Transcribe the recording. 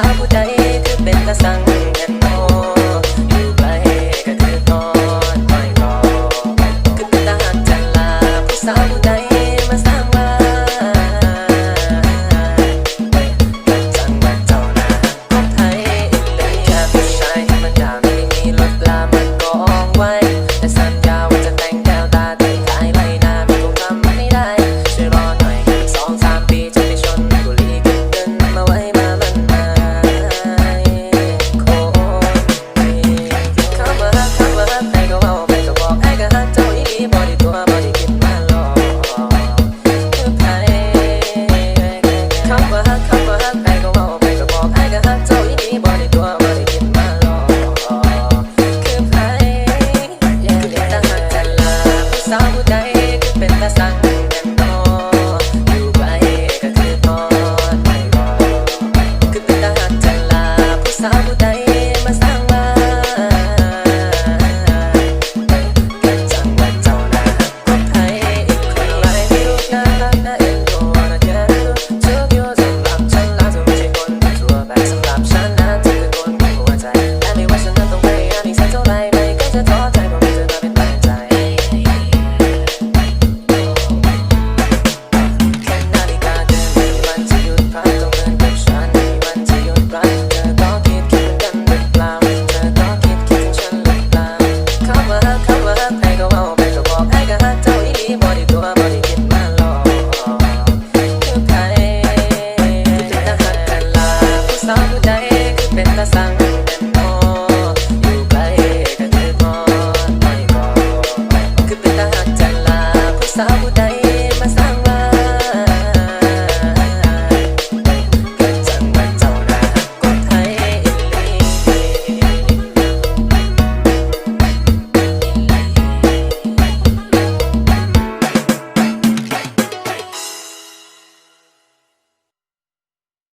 าวผู้ใดคือเป็นตาสั่ง ใจคืเป็นตาสัง